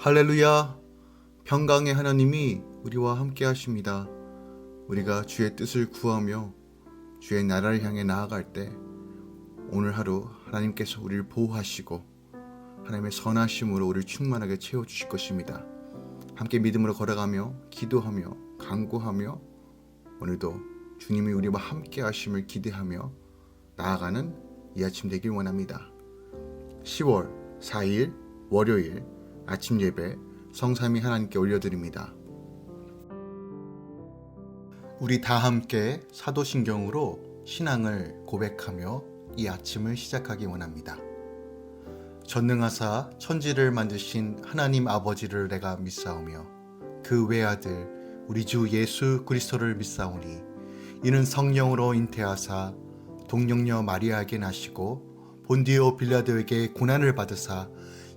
할렐루야! 평강의 하나님이 우리와 함께 하십니다. 우리가 주의 뜻을 구하며 주의 나라를 향해 나아갈 때 오늘 하루 하나님께서 우리를 보호하시고 하나님의 선하심으로 우리를 충만하게 채워 주실 것입니다. 함께 믿음으로 걸어가며 기도하며 간구하며 오늘도 주님이 우리와 함께 하심을 기대하며 나아가는 이 아침 되길 원합니다. 10월 4일 월요일 아침 예배 성삼위 하나님께 올려드립니다. 우리 다 함께 사도신경으로 신앙을 고백하며 이 아침을 시작하기 원합니다. 전능하사 천지를 만드신 하나님 아버지를 내가 믿사오며 그 외아들 우리 주 예수 그리스도를 믿사오니 이는 성령으로 잉태하사 동령녀 마리아에게 나시고 본디오 빌라도에게 고난을 받으사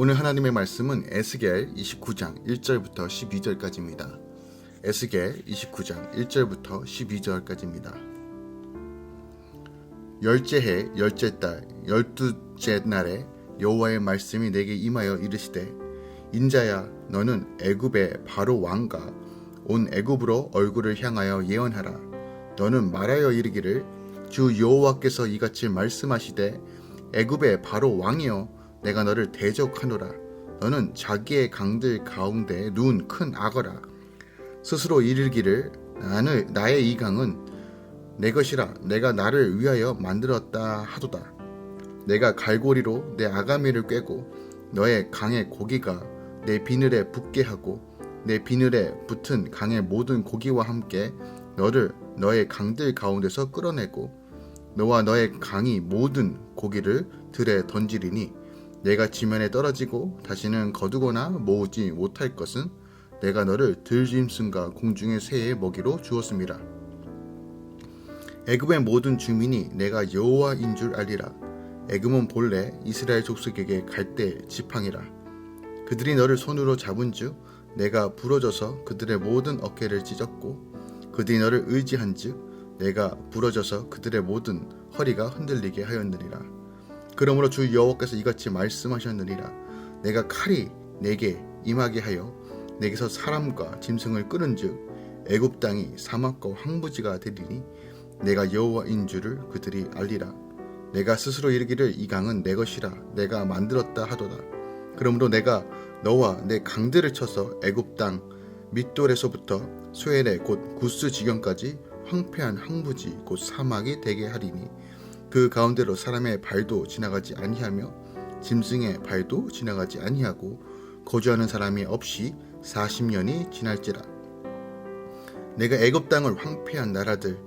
오늘 하나님의 말씀은 에스겔 29장 1절부터 12절까지입니다. 에스겔 29장 1절부터 12절까지입니다. 열째 해 열째 달 열두째 날에 여호와의 말씀이 내게 임하여 이르시되 인자야 너는 애굽의 바로 왕과 온 애굽으로 얼굴을 향하여 예언하라 너는 말하여 이르기를 주 여호와께서 이같이 말씀하시되 애굽의 바로 왕이여 내가 너를 대적하노라. 너는 자기의 강들 가운데 누운 큰 악어라. 스스로 이르기를 나는 나의 이 강은 내 것이라. 내가 나를 위하여 만들었다 하도다. 내가 갈고리로 내 아가미를 꿰고 너의 강의 고기가 내 비늘에 붙게 하고 내 비늘에 붙은 강의 모든 고기와 함께 너를 너의 강들 가운데서 끌어내고 너와 너의 강이 모든 고기를 들에 던지리니 내가 지면에 떨어지고 다시는 거두거나 모으지 못할 것은 내가 너를 들짐승과 공중의 새의 먹이로 주었습니다. 애굽의 모든 주민이 내가 여호와인 줄 알리라. 애굽은 본래 이스라엘 족속에게 갈대 지팡이라. 그들이 너를 손으로 잡은즉 내가 부러져서 그들의 모든 어깨를 찢었고 그들이 너를 의지한즉 내가 부러져서 그들의 모든 허리가 흔들리게 하였느니라. 그러므로 주 여호와께서 이같이 말씀하셨느니라. 내가 칼이 내게 임하게 하여 내게서 사람과 짐승을 끊은즉 애굽 땅이 사막과 황부지가 되리니 내가 여호와인 줄을 그들이 알리라. 내가 스스로 이르기를 이 강은 내 것이라 내가 만들었다 하도다. 그러므로 내가 너와 내 강들을 쳐서 애굽 땅 밑돌에서부터 스웨레 곧 구스 지경까지 황폐한 황부지 곧 사막이 되게 하리니 그 가운데로 사람의 발도 지나가지 아니하며 짐승의 발도 지나가지 아니하고 거주하는 사람이 없이 40년이 지날지라 내가 애굽 땅을 황폐한 나라들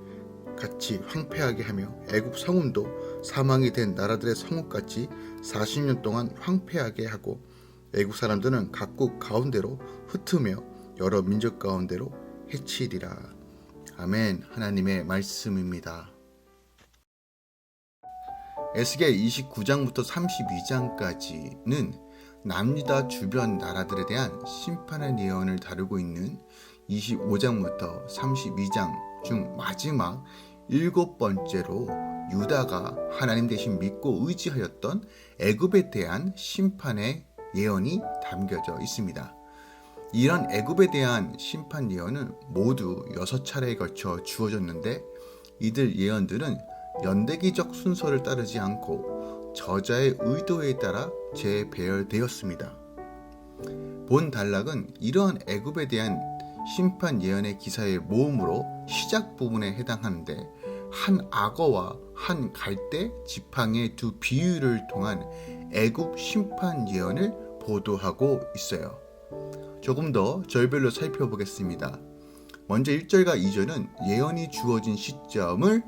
같이 황폐하게 하며 애굽 성읍도 사망이 된 나라들의 성읍같이 40년 동안 황폐하게 하고 애국 사람들은 각국 가운데로 흩으며 여러 민족 가운데로 해치리라. 아멘. 하나님의 말씀입니다. 에스겔 29장부터 32장까지는 남유다 주변 나라들에 대한 심판의 예언을 다루고 있는 25장부터 32장 중 마지막 일곱 번째로 유다가 하나님 대신 믿고 의지하였던 애굽에 대한 심판의 예언이 담겨져 있습니다. 이런 애굽에 대한 심판 예언은 모두 여섯 차례에 걸쳐 주어졌는데 이들 예언들은 연대기적 순서를 따르지 않고 저자의 의도에 따라 재배열되었습니다. 본 단락은 이러한 애굽에 대한 심판 예언의 기사의 모음으로 시작 부분에 해당하는데 한 악어와 한 갈대 지팡이의 두 비유를 통한 애굽 심판 예언을 보도하고 있어요. 조금 더 절별로 살펴보겠습니다. 먼저 1절과 2절은 예언이 주어진 시점을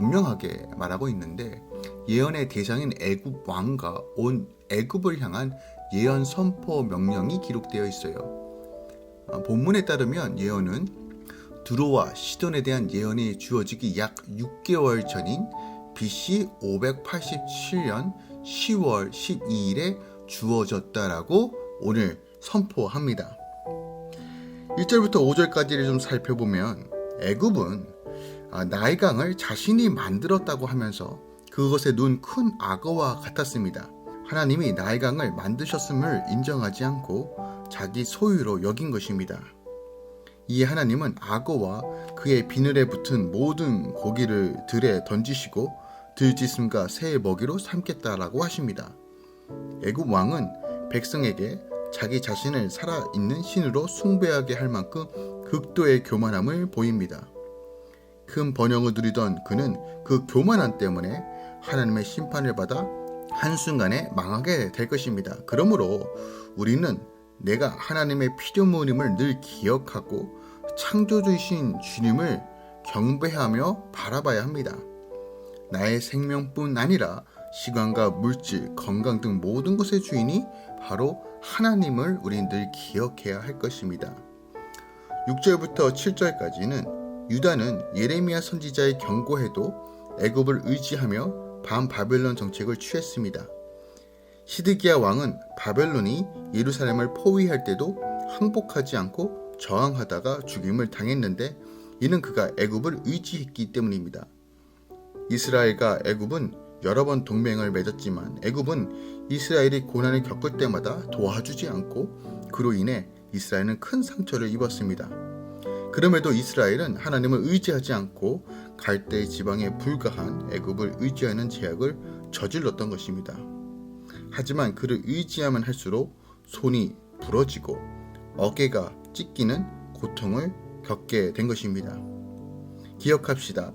분명하게 말하고 있는데 예언의 대상인 애굽 왕과 온 애굽을 향한 예언 선포 명령이 기록되어 있어요. 어, 본문에 따르면 예언은 두로와 시돈에 대한 예언이 주어지기 약 6개월 전인 BC 587년 10월 12일에 주어졌다라고 오늘 선포합니다. 1절부터 5절까지를 좀 살펴보면 애굽은 아, 나일강을 자신이 만들었다고 하면서 그것에 눈 큰 악어와 같았습니다. 하나님이 나일강을 만드셨음을 인정하지 않고 자기 소유로 여긴 것입니다. 이에 하나님은 악어와 그의 비늘에 붙은 모든 고기를 들에 던지시고 들짐승과 새의 먹이로 삼겠다라고 하십니다. 애굽 왕은 백성에게 자기 자신을 살아있는 신으로 숭배하게 할 만큼 극도의 교만함을 보입니다. 큰 번영을 누리던 그는 그 교만함 때문에 하나님의 심판을 받아 한순간에 망하게 될 것입니다. 그러므로 우리는 내가 하나님의 피조물임을 늘 기억하고 창조주이신 주님을 경배하며 바라봐야 합니다. 나의 생명뿐 아니라 시간과 물질, 건강 등 모든 것의 주인이 바로 하나님을 우리 늘 기억해야 할 것입니다. 6절부터 7절까지는 유다는 예레미야 선지자의 경고에도 애굽을 의지하며 반 바벨론 정책을 취했습니다. 시드기야 왕은 바벨론이 예루살렘을 포위할 때도 항복하지 않고 저항하다가 죽임을 당했는데 이는 그가 애굽을 의지했기 때문입니다. 이스라엘과 애굽은 여러 번 동맹을 맺었지만 애굽은 이스라엘이 고난을 겪을 때마다 도와주지 않고 그로 인해 이스라엘은 큰 상처를 입었습니다. 그럼에도 이스라엘은 하나님을 의지하지 않고 갈대 지방에 불과한 애굽을 의지하는 제약을 저질렀던 것입니다. 하지만 그를 의지하면 할수록 손이 부러지고 어깨가 찢기는 고통을 겪게 된 것입니다. 기억합시다.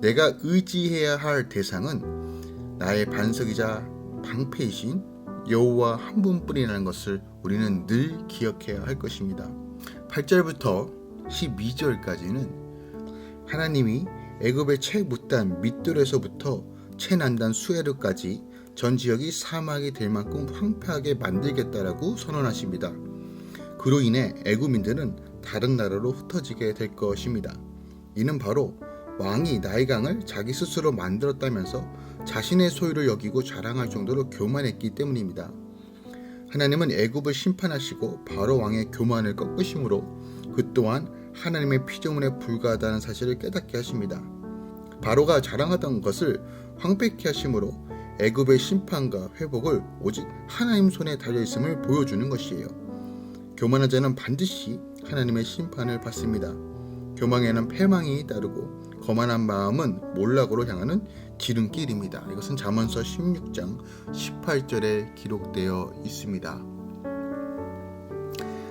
내가 의지해야 할 대상은 나의 반석이자 방패이신 여호와 한 분뿐이라는 것을 우리는 늘 기억해야 할 것입니다. 8절부터 12절까지는 하나님이 애굽의 최무단 밑돌에서부터 최난단 수에르까지 전 지역이 사막이 될 만큼 황폐하게 만들겠다라고 선언하십니다. 그로 인해 애굽민들은 다른 나라로 흩어지게 될 것입니다. 이는 바로 왕이 나이강을 자기 스스로 만들었다면서 자신의 소유를 여기고 자랑할 정도로 교만했기 때문입니다. 하나님은 애굽을 심판하시고 바로 왕의 교만을 꺾으심으로 그 또한 하나님의 피조물에 불과하다는 사실을 깨닫게 하십니다. 바로가 자랑하던 것을 황폐케 하심으로 애굽의 심판과 회복을 오직 하나님 손에 달려 있음을 보여주는 것이에요. 교만한 자는 반드시 하나님의 심판을 받습니다. 교망에는 패망이 따르고 거만한 마음은 몰락으로 향하는 지름길입니다. 이것은 잠언서 16장 18절에 기록되어 있습니다.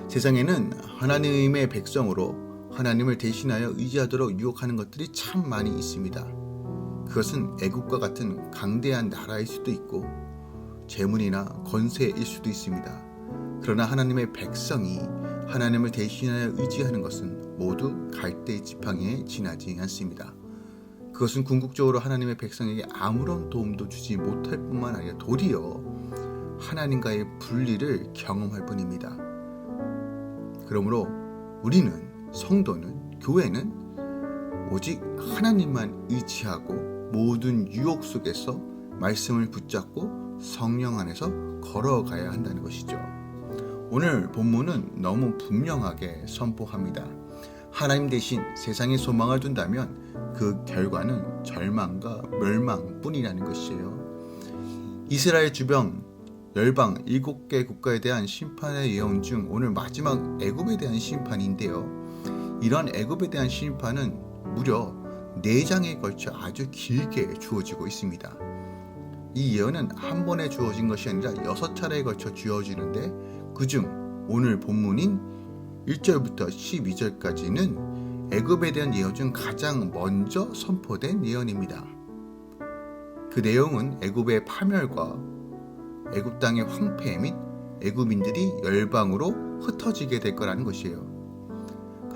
세상에는 하나님의 백성으로 하나님을 대신하여 의지하도록 유혹하는 것들이 참 많이 있습니다. 그것은 애국과 같은 강대한 나라일 수도 있고 재물이나 권세일 수도 있습니다. 그러나 하나님의 백성이 하나님을 대신하여 의지하는 것은 모두 갈대 지팡이에 지나지 않습니다. 그것은 궁극적으로 하나님의 백성에게 아무런 도움도 주지 못할 뿐만 아니라 도리어 하나님과의 분리를 경험할 뿐입니다. 그러므로 우리는 성도는 교회는 오직 하나님만 의지하고 모든 유혹 속에서 말씀을 붙잡고 성령 안에서 걸어가야 한다는 것이죠. 오늘 본문은 너무 분명하게 선포합니다. 하나님 대신 세상에 소망을 둔다면 그 결과는 절망과 멸망뿐이라는 것이에요. 이스라엘 주변 열방 7개 국가에 대한 심판의 예언 중 오늘 마지막 애굽에 대한 심판인데요. 이런 애굽에 대한 심판은 무려 4장에 걸쳐 아주 길게 주어지고 있습니다. 이 예언은 한 번에 주어진 것이 아니라 6차례에 걸쳐 주어지는데 그중 오늘 본문인 1절부터 12절까지는 애굽에 대한 예언 중 가장 먼저 선포된 예언입니다. 그 내용은 애굽의 파멸과 애굽 땅의 황폐 및 애굽인들이 열방으로 흩어지게 될 거라는 것이에요.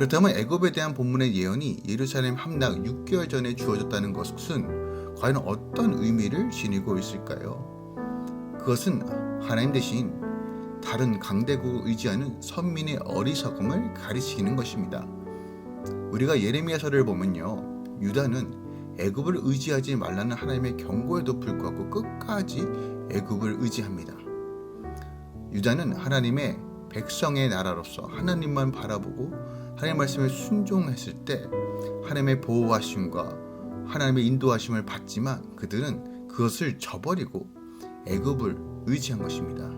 그렇다면 애굽에 대한 본문의 예언이 예루살렘 함락 6개월 전에 주어졌다는 것은 과연 어떤 의미를 지니고 있을까요? 그것은 하나님 대신 다른 강대국을 의지하는 선민의 어리석음을 가리키는 것입니다. 우리가 예레미야서를 보면요. 유다는 애굽을 의지하지 말라는 하나님의 경고에도 불구하고 끝까지 애굽을 의지합니다. 유다는 하나님의 백성의 나라로서 하나님만 바라보고 하나님의 말씀에 순종했을 때 하나님의 보호하심과 하나님의 인도하심을 받지만 그들은 그것을 저버리고 애굽을 의지한 것입니다.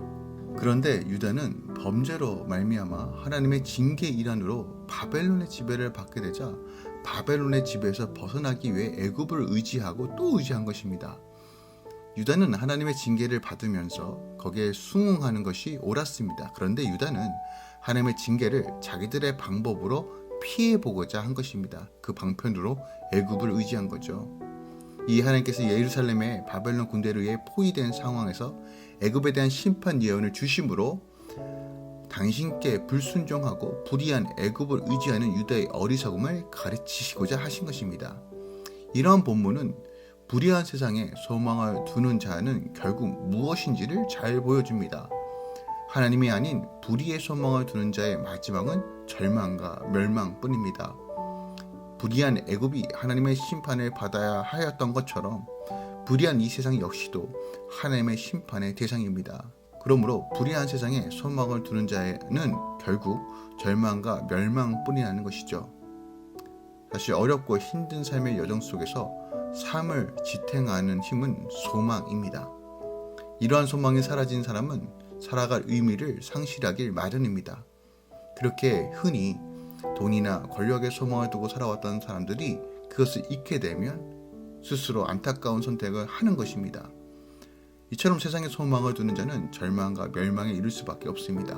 그런데 유다는 범죄로 말미암아 하나님의 징계 일환으로 바벨론의 지배를 받게 되자 바벨론의 지배에서 벗어나기 위해 애굽을 의지하고 또 의지한 것입니다. 유다는 하나님의 징계를 받으면서 거기에 순응하는 것이 옳았습니다. 그런데 유다는 하나님의 징계를 자기들의 방법으로 피해 보고자 한 것입니다. 그 방편으로 애굽을 의지한 거죠. 이 하나님께서 예루살렘의 바벨론 군대를 의해 포위된 상황에서 애굽에 대한 심판 예언을 주심으로 당신께 불순종하고 불의한 애굽을 의지하는 유다의 어리석음을 가르치시고자 하신 것입니다. 이러한 본문은 불의한 세상에 소망을 두는 자는 결국 무엇인지를 잘 보여줍니다. 하나님이 아닌 불의의 소망을 두는 자의 마지막은 절망과 멸망뿐입니다. 불의한 애굽이 하나님의 심판을 받아야 하였던 것처럼 불의한 이 세상 역시도 하나님의 심판의 대상입니다. 그러므로 불의한 세상에 소망을 두는 자는 결국 절망과 멸망뿐이라는 것이죠. 사실 어렵고 힘든 삶의 여정 속에서 삶을 지탱하는 힘은 소망입니다. 이러한 소망이 사라진 사람은 살아갈 의미를 상실하길 마련입니다. 그렇게 흔히 돈이나 권력의 소망을 두고 살아왔던 사람들이 그것을 잃게 되면 스스로 안타까운 선택을 하는 것입니다. 이처럼 세상에 소망을 두는 자는 절망과 멸망에 이를 수밖에 없습니다.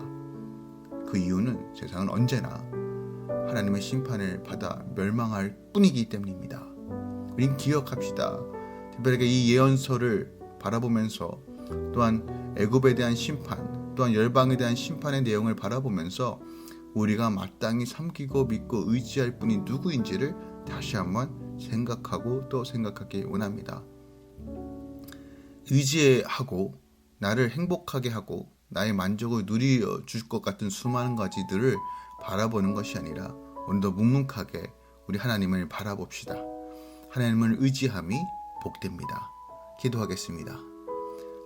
그 이유는 세상은 언제나 하나님의 심판을 받아 멸망할 뿐이기 때문입니다. 우린 기억합시다. 특별하게 이 예언서를 바라보면서 또한 애굽에 대한 심판, 또한 열방에 대한 심판의 내용을 바라보면서 우리가 마땅히 섬기고 믿고 의지할 분이 누구인지를 다시 한번 생각하고 또 생각하기 원합니다. 의지하고 나를 행복하게 하고 나의 만족을 누려 줄것 같은 수많은 가지들을 바라보는 것이 아니라 오늘도 묵묵하게 우리 하나님을 바라봅시다. 하나님을 의지함이 복됩니다. 기도하겠습니다.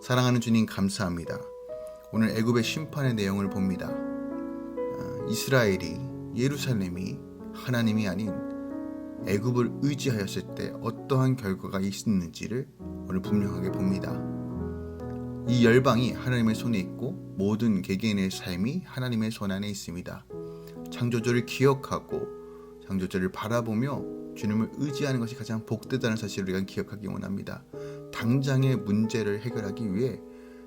사랑하는 주님 감사합니다. 오늘 애굽의 심판의 내용을 봅니다. 아, 이스라엘이 예루살렘이 하나님이 아닌 애굽을 의지하였을 때 어떠한 결과가 있었는지를 오늘 분명하게 봅니다. 이 열방이 하나님의 손에 있고 모든 개개인의 삶이 하나님의 손 안에 있습니다. 창조주를 기억하고 창조주를 바라보며 주님을 의지하는 것이 가장 복되다는 사실을 우리가 기억하기 원합니다. 당장의 문제를 해결하기 위해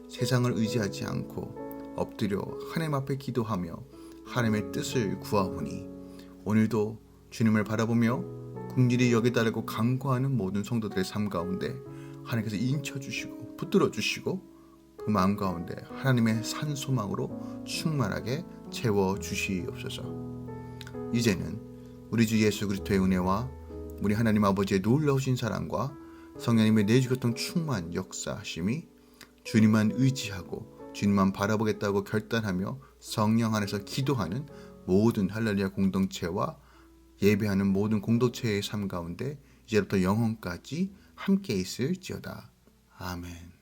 세상을 의지하지 않고 엎드려 하나님 앞에 기도하며 하나님의 뜻을 구하오니 오늘도 주님을 바라보며 궁질이 여기 따르고 간구하는 모든 성도들의 삶 가운데 하나님께서 인쳐 주시고 붙들어 주시고 그 마음 가운데 하나님의 산 소망으로 충만하게 채워 주시옵소서. 이제는 우리 주 예수 그리스도의 은혜와 우리 하나님 아버지의 놀라우신 사랑과 성령님의 내 주교통 충만 역사하심이 주님만 의지하고 주님만 바라보겠다고 결단하며 성령 안에서 기도하는 모든 할렐루야 공동체와 예배하는 모든 공동체의 삶 가운데 이제부터 영원까지 함께 있을지어다. 아멘.